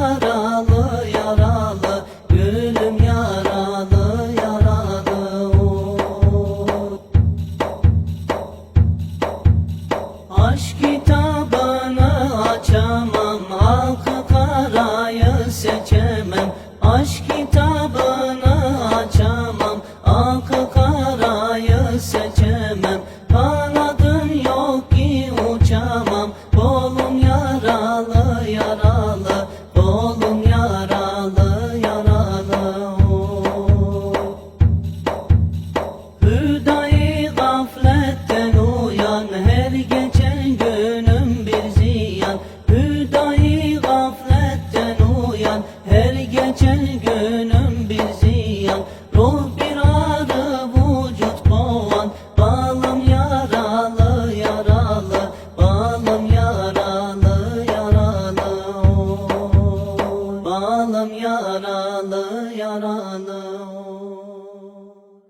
yaralı yaralı Gülüm yaralı yaralı oh. Aşk kitabını açamam Halkı karayı seçemem Aşk Yaralı yaralı